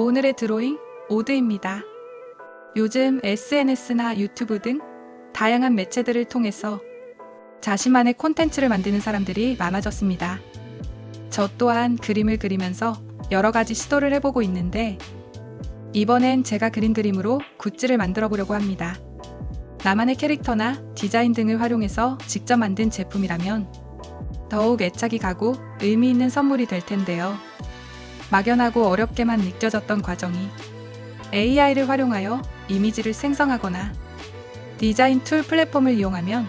오늘의 드로잉 오드입니다. 요즘 SNS나 유튜브 등 다양한 매체들을 통해서 자신만의 콘텐츠를 만드는 사람들이 많아졌습니다. 저 또한 그림을 그리면서 여러 가지 시도를 해보고 있는데 이번엔 제가 그린 그림으로 굿즈를 만들어 보려고 합니다. 나만의 캐릭터나 디자인 등을 활용해서 직접 만든 제품이라면 더욱 애착이 가고 의미 있는 선물이 될 텐데요. 막연하고 어렵게만 느껴졌던 과정이 AI를 활용하여 이미지를 생성하거나 디자인 툴 플랫폼을 이용하면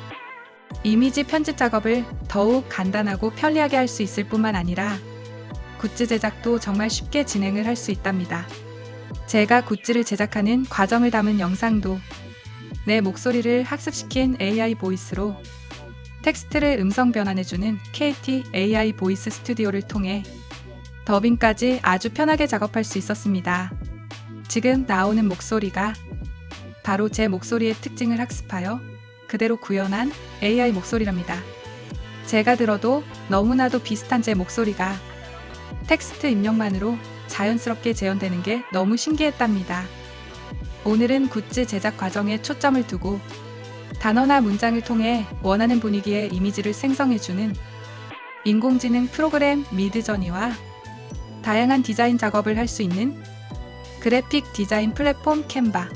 이미지 편집 작업을 더욱 간단하고 편리하게 할 수 있을 뿐만 아니라 굿즈 제작도 정말 쉽게 진행을 할 수 있답니다. 제가 굿즈를 제작하는 과정을 담은 영상도 내 목소리를 학습시킨 AI 보이스로 텍스트를 음성 변환해주는 KT AI 보이스 스튜디오를 통해 더빙까지 아주 편하게 작업할 수 있었습니다. 지금 나오는 목소리가 바로 제 목소리의 특징을 학습하여 그대로 구현한 AI 목소리랍니다. 제가 들어도 너무나도 비슷한 제 목소리가 텍스트 입력만으로 자연스럽게 재현되는 게 너무 신기했답니다. 오늘은 굿즈 제작 과정에 초점을 두고 단어나 문장을 통해 원하는 분위기의 이미지를 생성해주는 인공지능 프로그램 미드저니와 다양한 디자인 작업을 할 수 있는 그래픽 디자인 플랫폼 캔바,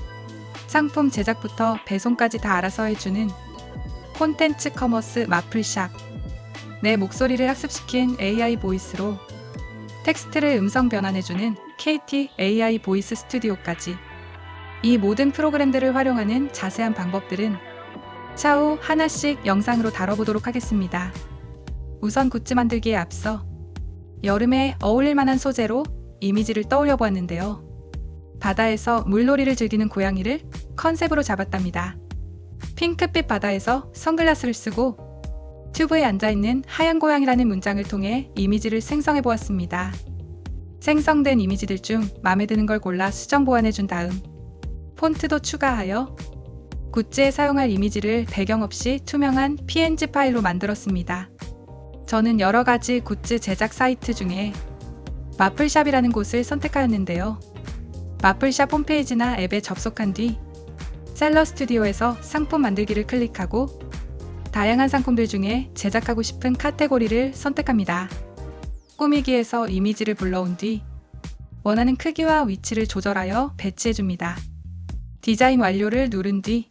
상품 제작부터 배송까지 다 알아서 해주는 콘텐츠 커머스 마플샵, 내 목소리를 학습시킨 AI 보이스로 텍스트를 음성 변환해주는 KT AI 보이스 스튜디오까지. 이 모든 프로그램들을 활용하는 자세한 방법들은 차후 하나씩 영상으로 다뤄보도록 하겠습니다. 우선 굿즈 만들기에 앞서 여름에 어울릴 만한 소재로 이미지를 떠올려 보았는데요. 바다에서 물놀이를 즐기는 고양이를 컨셉으로 잡았답니다. 핑크빛 바다에서 선글라스를 쓰고 튜브에 앉아있는 하얀 고양이라는 문장을 통해 이미지를 생성해 보았습니다. 생성된 이미지들 중 마음에 드는 걸 골라 수정 보완해 준 다음 폰트도 추가하여 굿즈에 사용할 이미지를 배경 없이 투명한 PNG 파일로 만들었습니다. 저는 여러 가지 굿즈 제작 사이트 중에 마플샵이라는 곳을 선택하였는데요. 마플샵 홈페이지나 앱에 접속한 뒤 셀러 스튜디오에서 상품 만들기를 클릭하고 다양한 상품들 중에 제작하고 싶은 카테고리를 선택합니다. 꾸미기에서 이미지를 불러온 뒤 원하는 크기와 위치를 조절하여 배치해줍니다. 디자인 완료를 누른 뒤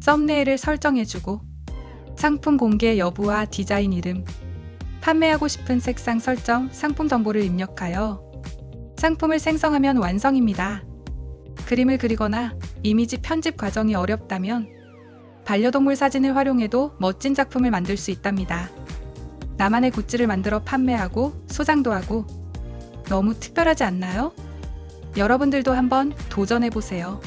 썸네일을 설정해주고 상품 공개 여부와 디자인 이름, 판매하고 싶은 색상 설정, 상품 정보를 입력하여 상품을 생성하면 완성입니다. 그림을 그리거나 이미지 편집 과정이 어렵다면 반려동물 사진을 활용해도 멋진 작품을 만들 수 있답니다. 나만의 굿즈를 만들어 판매하고 소장도 하고 너무 특별하지 않나요? 여러분들도 한번 도전해보세요.